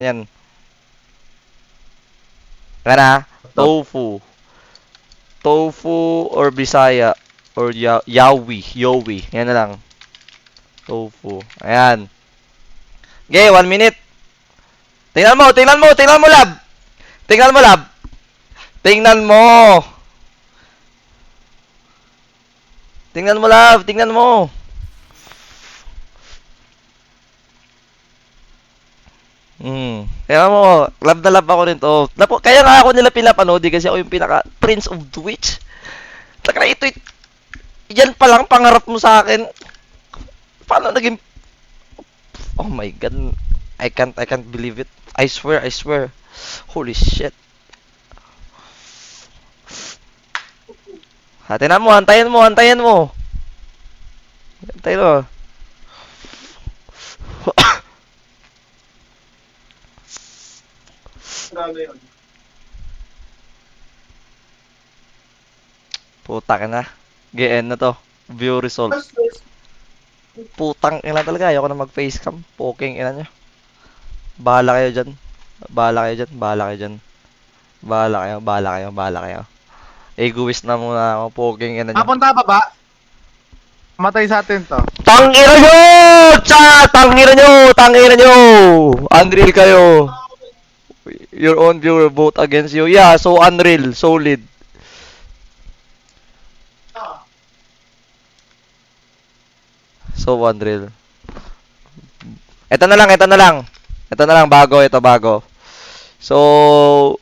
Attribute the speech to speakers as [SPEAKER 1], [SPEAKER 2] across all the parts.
[SPEAKER 1] Yan. Na. Tofu. Tofu or Bisaya or ya Yawi, Yowi. Yan na lang. Tofu. Ayan. Okay, one minute. Tingnan mo, tingnan mo, tingnan mo, lab. Tingnan mo, lab. Tingnan mo. Tingnan mo, lab. Tingnan mo. Hmm. Kaya mo, love na love ako rin to. Kaya nga ako nila pinapanood eh, kasi ako yung pinaka Prince of Twitch. Taka ito, it- yan pa lang pangarap mo sa akin. Paano naging... Oh my God. I can't, I can't believe it. I swear, I swear. Holy shit. Hatinan mo, hantayin mo, hantayin mo. Hantayin mo. Puta ka na. GN na to. View result. Putang ina talaga. Ayoko na mag-facecam. Poking ina nyo. Bahala kayo dyan. Bahala kayo dyan. Bahala kayo dyan. Bahala kayo. Bahala kayo. Bahala kayo. Egoist na muna ako. Poking ina nyo.
[SPEAKER 2] Papunta pa ba? Matay sa atin to.
[SPEAKER 1] Tangina nyo! Cha! Tangina nyo! Tangina nyo! Unreal kayo. Your own viewer vote against you. Yeah, so unreal. Solid. So unreal. Ito na lang, ito na lang. Ito na lang, bago, ito bago. So,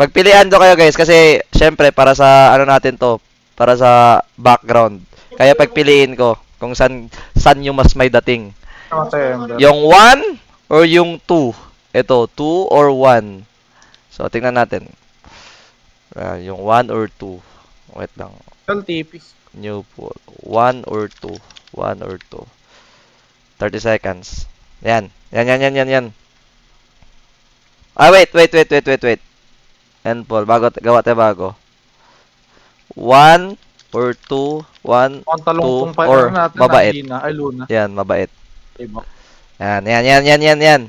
[SPEAKER 1] pagpilian to kayo guys kasi syempre para sa ano natin to, para sa background. Kaya pagpiliin ko kung san san yung mas may dating. Yung 1 or yung 2? Ito, 2 or 1? So, tingnan natin. Ah, yung 1 or 2. Wait lang.
[SPEAKER 2] Tol, tipis.
[SPEAKER 1] New pool. 1 or 2. 1 or 2. 30 seconds. Yan. Yan, yan, yan, yan, yan. Ah, wait, wait, wait, wait, wait, wait. End poll. Bago, gawa tayo bago. 1 or 2. 1.
[SPEAKER 2] Ang talong
[SPEAKER 1] Two,
[SPEAKER 2] pa
[SPEAKER 1] or
[SPEAKER 2] natin
[SPEAKER 1] mabait.
[SPEAKER 2] na. Ay, Luna.
[SPEAKER 1] Yan, mabait.
[SPEAKER 2] Diba?
[SPEAKER 1] Yan, yan, yan, yan, yan, yan.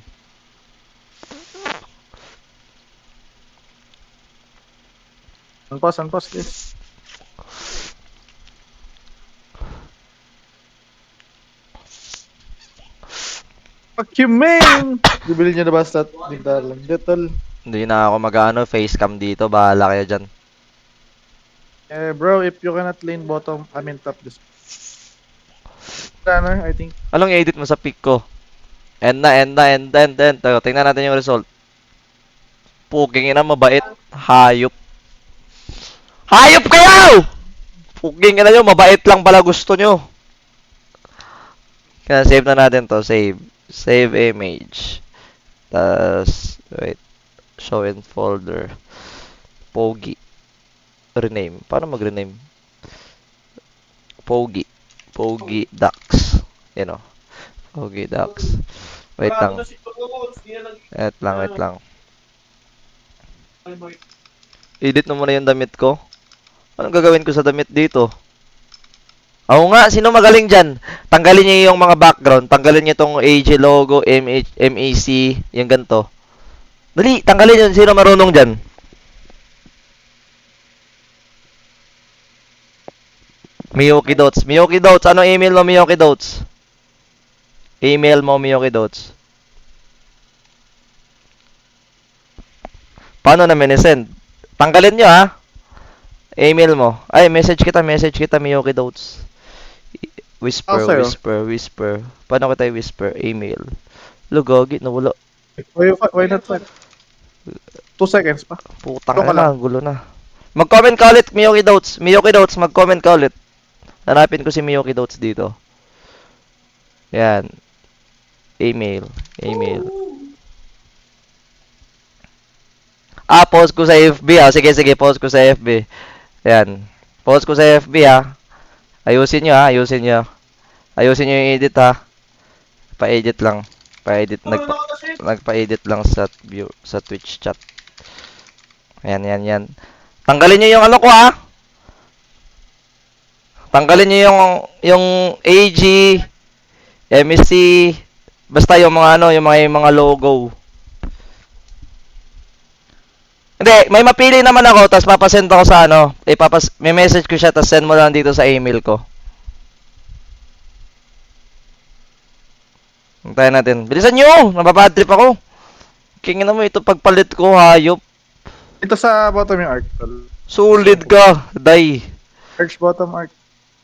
[SPEAKER 2] Unpause, unpause, guys. Fuck you, man! Bibili niyo na ba stat? Di darling. Di, tol.
[SPEAKER 1] Hindi na ako mag-ano, facecam dito. Bahala kayo dyan.
[SPEAKER 2] Eh, bro, if you cannot lane bottom, I mean top this. Ano, I think.
[SPEAKER 1] Anong edit mo sa pick ko? End na, end na, end na, end na, end na. Tingnan natin yung result. Puging ina, mabait. Hayop. Hayop kayo! Puging ina nyo, mabait lang pala gusto nyo. Kaya save na natin to, save. Save image. Tas, wait. Show in folder. Pogi. Rename. Paano mag-rename? Pogi. Pogi Ducks. Yan o. Pogi Ducks. Wait lang. Wait lang, wait lang. Edit mo muna yung damit ko. Anong gagawin ko sa damit dito? Oo nga, sino magaling dyan? Tanggalin niyo yung mga background. Tanggalin niyo tong AG logo, MH, MAC, yung ganito. Dali, tanggalin yun. Sino marunong dyan? Miyoki Dots. Miyoki Dots. Ano email mo, Miyoki Dots? Email mo, Miyoki Dots. Paano na minisend? Tanggalin nyo, ha? Email mo. Ay, message kita, message kita, Miyoki Dots. I- Whisper,
[SPEAKER 2] Oh,
[SPEAKER 1] whisper, whisper. Paano kita whisper? Email. Lugogi, nawala.
[SPEAKER 2] Why, why not fight? Two seconds pa.
[SPEAKER 1] Putang
[SPEAKER 2] Ito
[SPEAKER 1] na, gulo na. Mag-comment ka ulit, Miyoki Dots. Miyoki Dots, mag-comment ka ulit. Hanapin ko si Miyoki Dots dito. Yan. Email. Email. Ah, post ko sa FB ah. Sige, sige, post ko sa FB. Yan. Post ko sa FB ah. Ayusin nyo ah, ayusin nyo. Ayusin nyo yung edit ha. Pa-edit lang. Pa-edit. Nagpa, nagpa-edit lang sa view, sa Twitch chat. Ayan, yan, yan. Tanggalin nyo yung ano ko ah. Tanggalin nyo yung, yung AG, MSC, basta yung mga ano, yung mga, yung mga logo. Hindi, may mapili naman ako, tapos papasend ako sa ano, ipapas may message ko siya, tapos send mo lang dito sa email ko. Hintayin natin. Bilisan nyo! Nababad trip ako. Kingin mo ito pagpalit ko, hayop.
[SPEAKER 2] Ito sa bottom yung arc. tol.
[SPEAKER 1] Solid ka, day.
[SPEAKER 2] Arch bottom arc.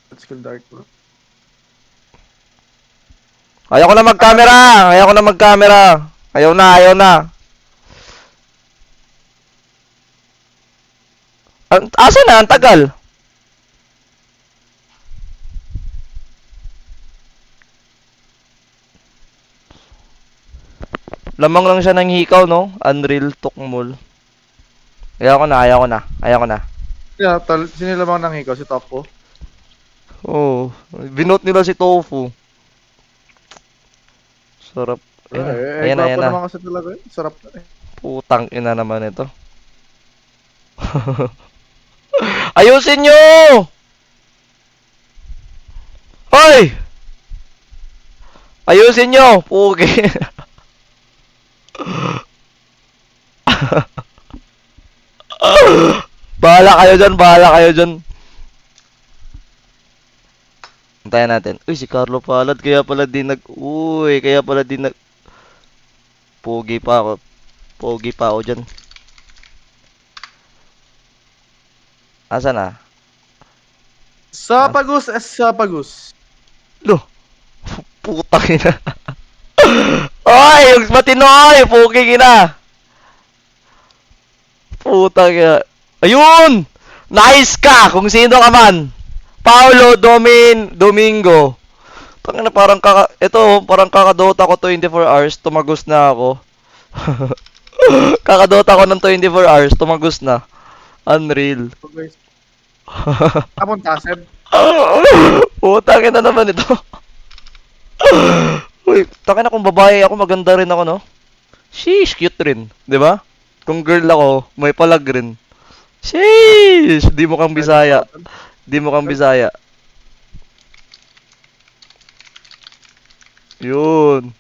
[SPEAKER 2] Let's kill dark bro.
[SPEAKER 1] Ayaw ko na mag-camera! Ayaw ko na mag-camera! Ayaw na, ayaw na. An asa na? Ang tagal. Lamang lang siya ng hikaw, no? Unreal Tukmul. Ayaw ko na, ayaw ko na. Ayaw ko na.
[SPEAKER 2] Yeah, tol. Sinilamang ng ikaw si Topo.
[SPEAKER 1] Oh, binot nila si Tofu. Sarap. Ayan na,
[SPEAKER 2] Eh,
[SPEAKER 1] ayan na,
[SPEAKER 2] gwapo
[SPEAKER 1] ayan na.
[SPEAKER 2] naman kasi talaga eh. Sarap na eh.
[SPEAKER 1] Putang ina naman ito. Ayusin nyo! Hoy! Ayusin nyo! Pugi. bahala kayo dyan, bahala kayo dyan. Hintayin natin. Uy, si Carlo Palad, kaya pala di nag... Uy, kaya pala di nag... Pogi pa ako. Pogi pa ako dyan. Asa na?
[SPEAKER 2] Sapagus es sapagus.
[SPEAKER 1] Lo! Putang ina. Oy! Yung matino oy! Puking ina! Putang ina. Ayun! Nice ka! Kung sino ka man! Paulo Domin Domingo. Tangina parang kaka ito parang kakadota ko 24 hours tumagos na ako. kakadota ko ng 24 hours tumagos na. Unreal.
[SPEAKER 2] Tapon taseb.
[SPEAKER 1] Putang ina naman ito. Uy, taka na kung babae ako, maganda rin ako, no? Sheesh, cute rin. 'Di ba? Kung girl ako, may palag rin. Sheesh, di mo kang bisaya. Di mo kang bisaya. Yun.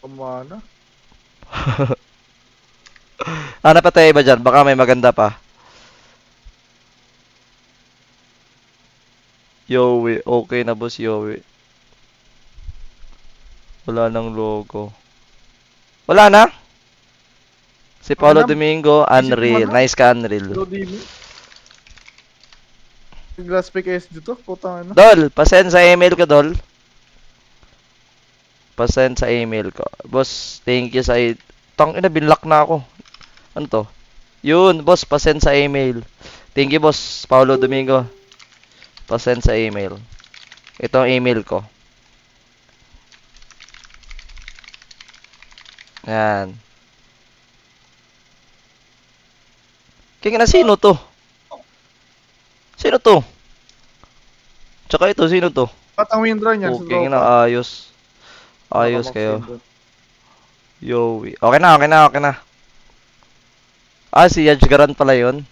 [SPEAKER 2] Kumana.
[SPEAKER 1] Hanap pa tayo iba dyan. Baka may maganda pa. Yowie. Okay na boss, Yowie. Wala nang logo. Wala na? Si Paulo
[SPEAKER 2] na.
[SPEAKER 1] Domingo, Unreal.
[SPEAKER 2] Na.
[SPEAKER 1] Nice ka, Unreal.
[SPEAKER 2] Glass pick is dito. Putang ina.
[SPEAKER 1] Dol, pasend sa email ko, Dol. Pasend sa email ko. Boss, thank you sa... Tang ina, binlock na ako. Ano to? Yun, boss, pasend sa email. Thank you, boss. Paulo Domingo. Pasend sa email. Ito ang email ko. Yan. Kaya na sino to? Sino to? Tsaka ito, sino to?
[SPEAKER 2] Patang windrun yan.
[SPEAKER 1] Okay na, ayos. Ayos kayo. Yo, okay na, okay na, okay na. Ah, si Yajgaran pala yun.